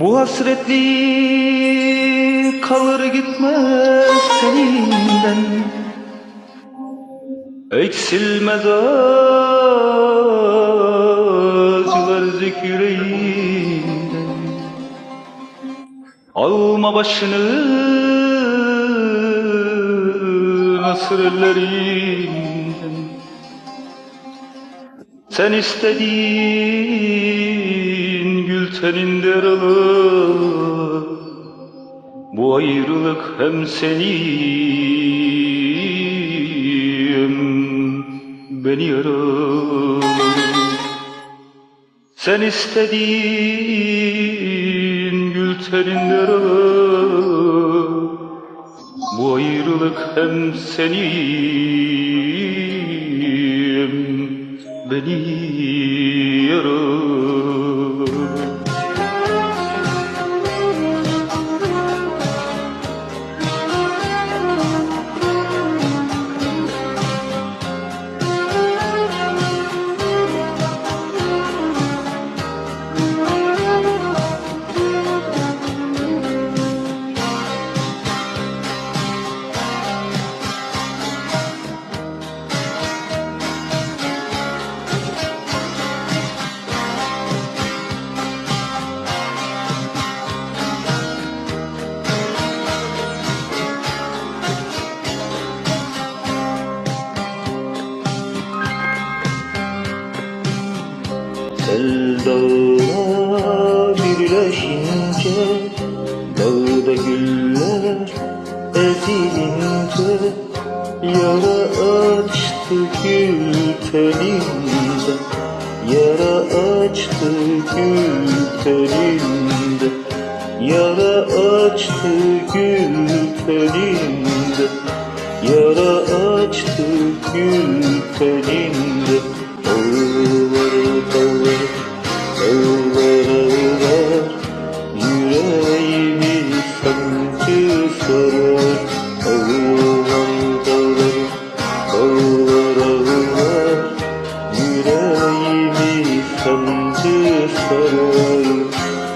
Bu hasretli kalır gitmez seninden. Eksilmez acılar zikreyinden Alma başını nasır ellerinden Sen istediğin teninde aralı Bu ayrılık hem seni beni yaralı Sen istediğin gül teninde Bu ayrılık hem seni hem beni Dağına birleşince Dağda güller ezilince Yara açtı gül telinde Yara açtı gül telinde Yara açtı gül telinde Yara açtı gül telinde sorun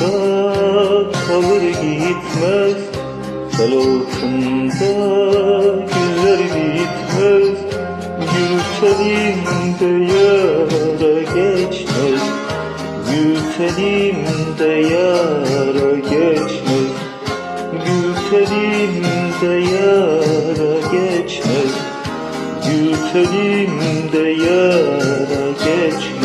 dağda kalır gitmez Sel altında güller bitmez. Gül telinde yara geçmez Gül telinde yara geçmez. Gül telinde yara geçmez Gül telinde yara geçmez